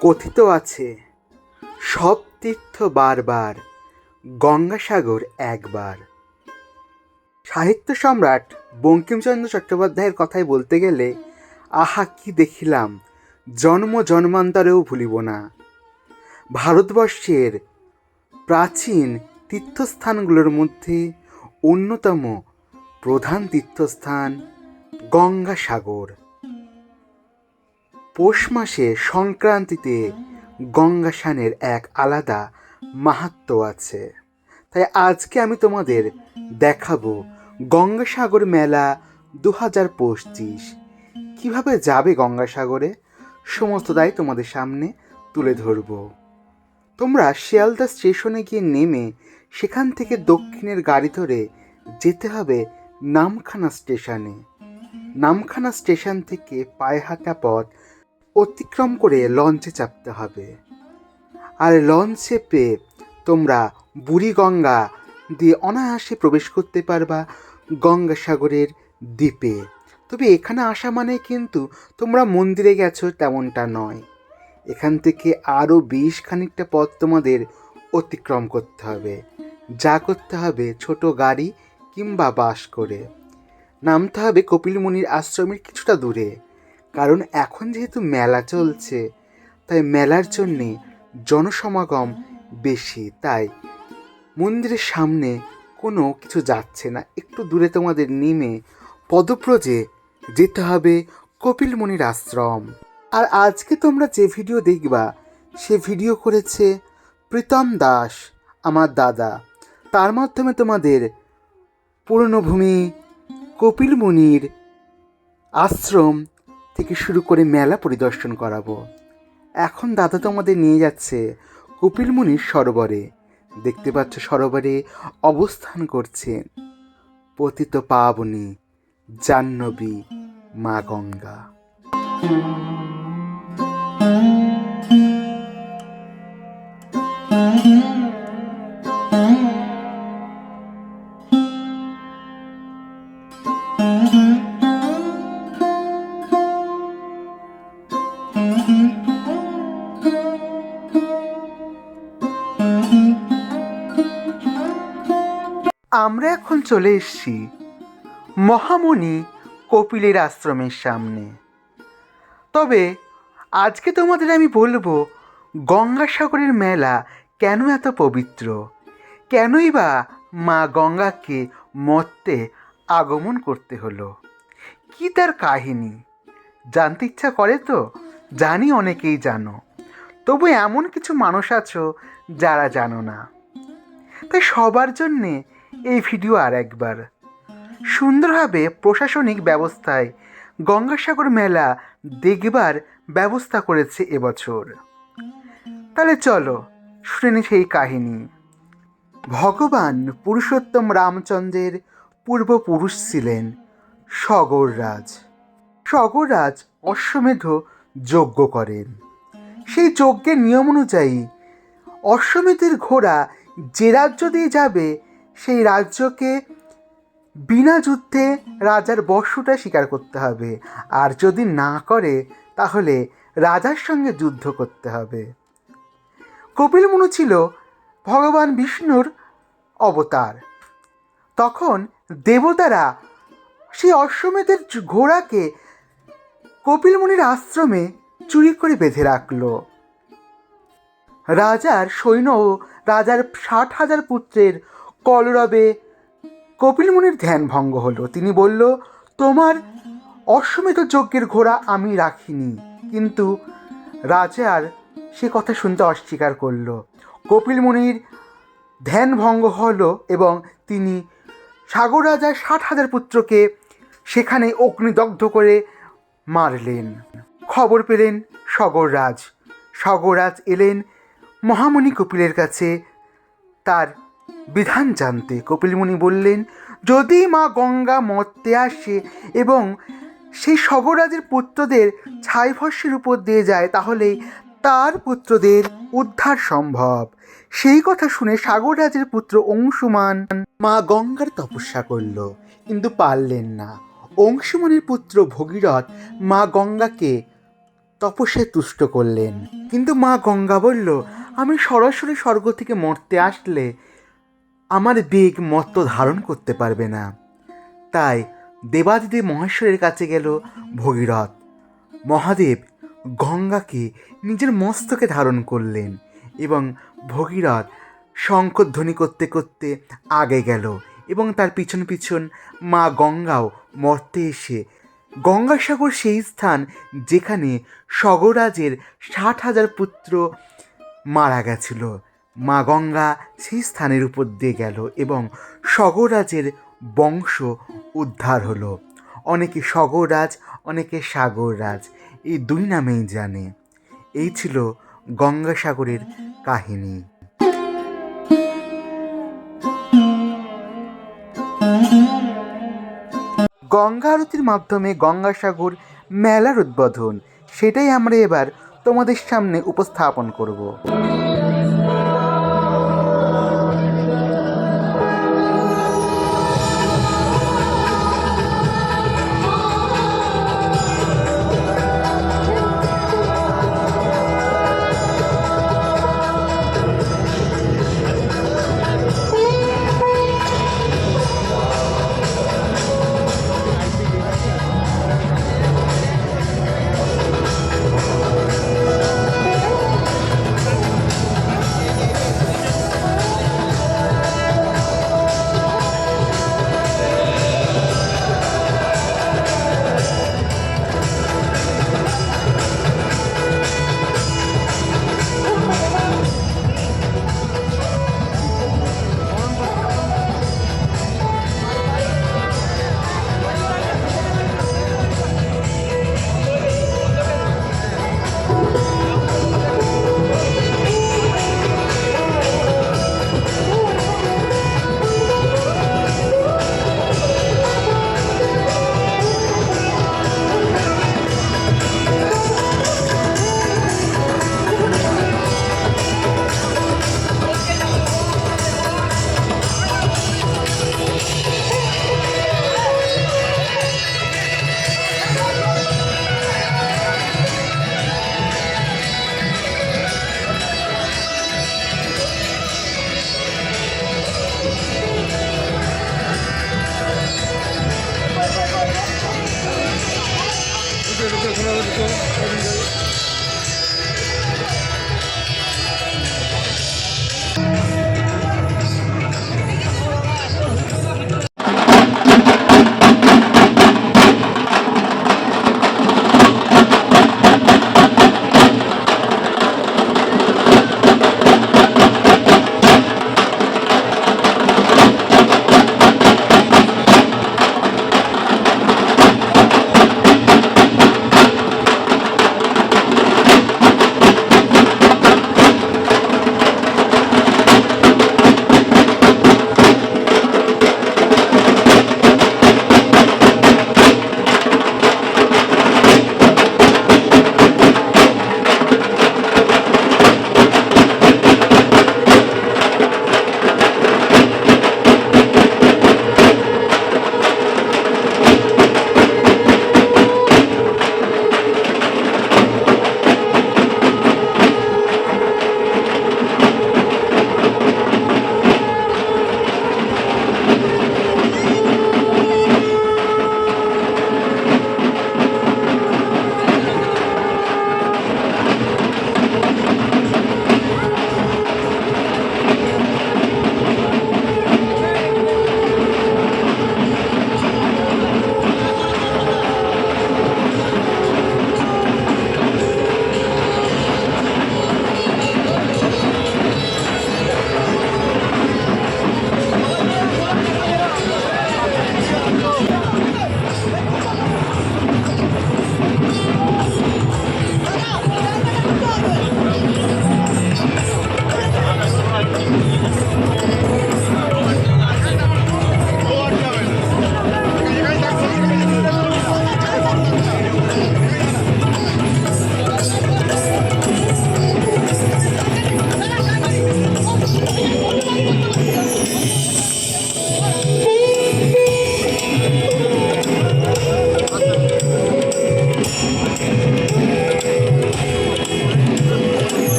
কথিত আছে, সব তীর্থ বারবার, গঙ্গাসাগর একবার। সাহিত্য সম্রাট বঙ্কিমচন্দ্র চট্টোপাধ্যায়ের কথাই বলতে গেলে, আহা কি দেখিলাম, জন্ম জন্মান্তরেও ভুলিব না। ভারতবর্ষের প্রাচীন তীর্থস্থানগুলোর মধ্যে অন্যতম প্রধান তীর্থস্থান গঙ্গাসাগর। পৌষ মাসে সংক্রান্তিতে গঙ্গা স্নানের এক আলাদা মাহাত্ম্য আছে। তাই আজকে আমি তোমাদের দেখাবো গঙ্গাসাগর মেলা দু হাজার পঁচিশ। কীভাবে যাবে গঙ্গাসাগরে? সমস্তটাই তোমাদের সামনে তুলে ধরবো। তোমরা শিয়ালদা স্টেশনে গিয়ে নেমে সেখান থেকে দক্ষিণের গাড়ি ধরে যেতে হবে নামখানা স্টেশনে। নামখানা স্টেশন থেকে পায়ে হাঁটা পথ অতিক্রম করে লঞ্চে চাপতে হবে। আর লঞ্চে পেয়ে তোমরা বুড়িগঙ্গা দিয়ে অনায়াসে প্রবেশ করতে পারবা গঙ্গাসাগরের দ্বীপে। তবে এখানে আসা মানে কিন্তু তোমরা মন্দিরে গেছো তেমনটা নয়। এখান থেকে আরও বেশ খানিকটা পথ তোমাদের অতিক্রম করতে হবে। যা করতে হবে ছোট গাড়ি কিংবা বাস করে। নামতে হবে কপিলমুনির আশ্রমের কিছুটা দূরে। কারণ এখন যেহেতু মেলা চলছে, তাই মেলার জন্যে জনসমাগম বেশি, তাই মন্দিরের সামনে কোনো কিছু যাচ্ছে না। একটু দূরে তোমাদের নেমে পদপ্রজে যেতে হবে কপিলমুনির আশ্রম। আর আজকে তোমরা যে ভিডিও দেখবা, সে ভিডিও করেছে প্রীতম দাস, আমার দাদা। তার মাধ্যমে তোমাদের পূর্ণভূমি কপিলমুনির আশ্রম থেকে শুরু করে মেলা পরিদর্শন করাবো। এখন দাদা তোমাদের নিয়ে যাচ্ছে কপিলমুনির সরোবরে। দেখতে পাচ্ছ সরোবরে অবস্থান করছেন পতিত পাবনী জাহ্নবী মা গঙ্গা। আমরা এখন চলে এসেছি মহামণি কপিলের আশ্রমের সামনে। তবে আজকে তোমাদের আমি বলব, গঙ্গাসাগরের মেলা কেন এত পবিত্র? কেনই বা মা গঙ্গাকে মর্তে আগমন করতে হলো? কি তার কাহিনী? জানতে ইচ্ছা করে তো? জানি অনেকেই জানো, তবু এমন কিছু মানুষ আছো যারা জানো না। তাই সবার জন্যে এই ভিডিও আর একবার। সুন্দরভাবে প্রশাসনিক ব্যবস্থায় গঙ্গাসাগর মেলা দেখবার ব্যবস্থা করেছে এবছর। তাহলে চলো, শুনে নি সেই কাহিনী। ভগবান পুরুষোত্তম রামচন্দ্রের পূর্বপুরুষ ছিলেন সগররাজ। সগররাজ অশ্বমেধ যজ্ঞ করেন। সেই যজ্ঞের নিয়ম অনুযায়ী অশ্বমেধের ঘোড়া যে রাজ্য দিয়ে যাবে, সেই রাজ্যকে বিনা যুদ্ধে রাজার বর্ষটা স্বীকার করতে হবে। আর যদি না করে, তাহলে রাজার সঙ্গে যুদ্ধ করতে হবে। কপিল মুনু ছিল ভগবান বিষ্ণুর অবতার। তখন দেবতারা সেই অশ্বমেধের ঘোড়াকে কপিল মুনির আশ্রমে চুরি করে বেঁধে রাখল। রাজার সৈন্য ও রাজার ষাট হাজার পুত্রের কলরবে কপিলমুনির ধ্যান ভঙ্গ হলো। তিনি বলল, তোমার অশ্বমেধ যজ্ঞের ঘোড়া আমি রাখিনি। কিন্তু রাজার সে কথা শুনতে অস্বীকার করল। কপিলমুনির ধ্যান ভঙ্গ হল এবং তিনি সাগর রাজার ষাট হাজার পুত্রকে সেখানে অগ্নিদগ্ধ করে মারলেন। খবর পেলেন সগররাজ। সগররাজ এলেন মহামণি কপিলের কাছে। তার বিধান জানতে কপিলমুনি বললেন, যদি মা গঙ্গা মর্তে আসে এবং সেই সগরাজের পুত্রদের ছাইভস্যের উপর দিয়ে যায়, তাহলে তার পুত্রদের উদ্ধার সম্ভব। সেই কথা শুনে সাগররাজের পুত্র অংশুমান মা গঙ্গার তপস্যা করল, কিন্তু পারলেন না। অংশুমানের পুত্র ভগীরথ মা গঙ্গাকে তপস্যায় তুষ্ট করলেন। কিন্তু মা গঙ্গা বলল, আমি সরাসরি স্বর্গ থেকে মরতে আসলে আমার বেগ মত্ত ধারণ করতে পারবে না। তাই দেবাদিদেব মহেশ্বরের কাছে গেল ভগীরথ। মহাদেব গঙ্গাকে নিজের মস্তকে ধারণ করলেন এবং ভগীরথ শঙ্করধ্বনি করতে করতে আগে গেল। এবং তার পিছন পিছন মা গঙ্গাও মর্তে এসে। গঙ্গাসাগর সেই স্থান যেখানে স্বগরাজের ষাট হাজার পুত্র মারা গেছিল। মা গঙ্গা সেই স্থানের উপর দিয়ে গেল এবং স্বগরাজের বংশ উদ্ধার হলো। অনেকে স্বগরাজ অনেকে সাগররাজ, এই দুই নামেই জানে। এই ছিল গঙ্গাসাগরের কাহিনী। গঙ্গা আরতির মাধ্যমে গঙ্গাসাগর মেলার উদ্বোধন। সেটাই আমরা এবার তোমাদের সামনে উপস্থাপন করব।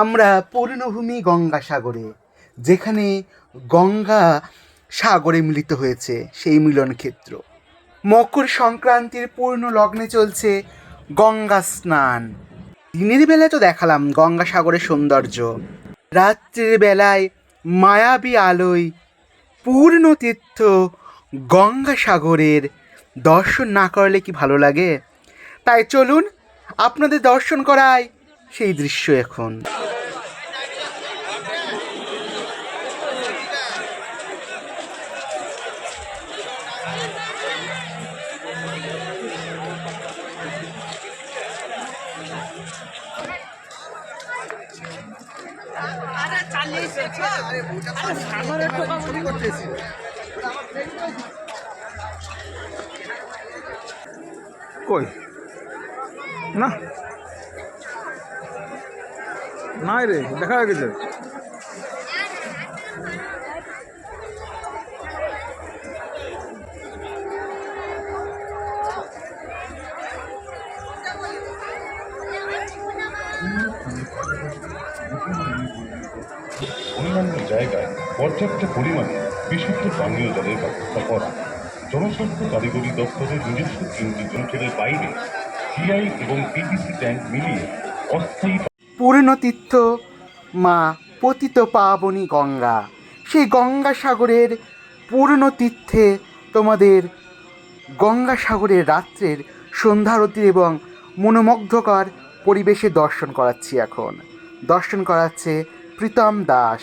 আমরা পূর্ণভূমি গঙ্গাসাগরে যেখানে গঙ্গা সাগরে মিলিত হয়েছে সেই মিলন ক্ষেত্র। মকর সংক্রান্তির পূর্ণ লগ্নে চলছে গঙ্গা স্নান। দিনের বেলায় তো দেখালাম গঙ্গাসাগরের সৌন্দর্য। রাত্রের বেলায় মায়াবী আলোয় পূর্ণ তীর্থ গঙ্গাসাগরের দর্শন না করলে কি ভালো লাগে? তাই চলুন আপনাদের দর্শন করায় সেই দৃশ্য এখন। রে, দেখা হয়ে গেছে? অন্যান্য জায়গায় পর্যাপ্ত পরিমাণে বিশুদ্ধ পানীয় জলের ব্যবস্থা করা। জনস্বাস্থ্য কারিগরি দপ্তরের নিজস্ব তিনটি অঞ্চলের বাইরে সিআই এবং পিভিসি ট্যাঙ্ক মিলিয়ে অস্থায়ী পূর্ণতীর্থ মা পতিত পাবনী গঙ্গা। সেই গঙ্গাসাগরের পূর্ণতীর্থে তোমাদের গঙ্গাসাগরের রাত্রের সন্ধ্যারতি এবং মনোমুগ্ধকর পরিবেশে দর্শন করাচ্ছি এখন। দর্শন করাচ্ছে প্রীতম দাস।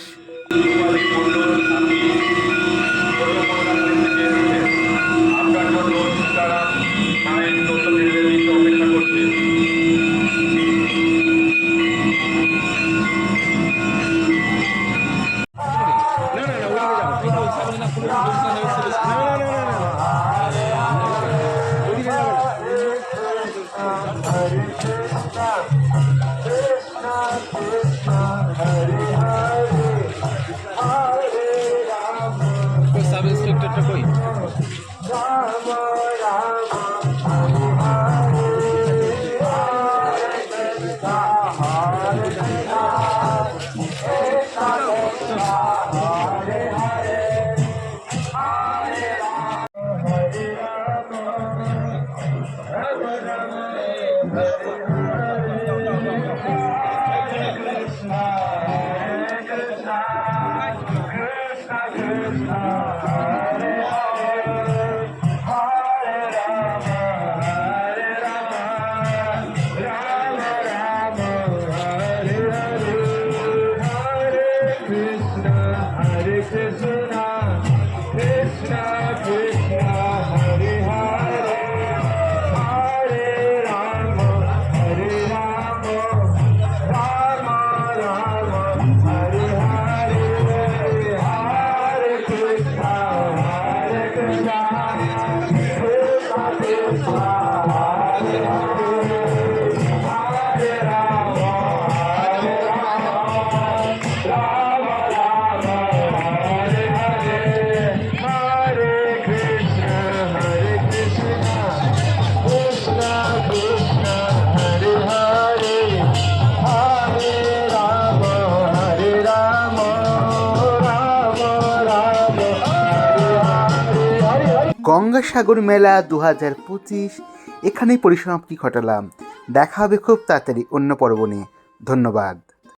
গঙ্গাসাগর মেলা দু হাজার পঁচিশ। এখানেই পরিসমাপ্তি ঘটালাম। দেখা হবে খুব তাড়াতাড়ি অন্য পর্ব নিয়ে। ধন্যবাদ।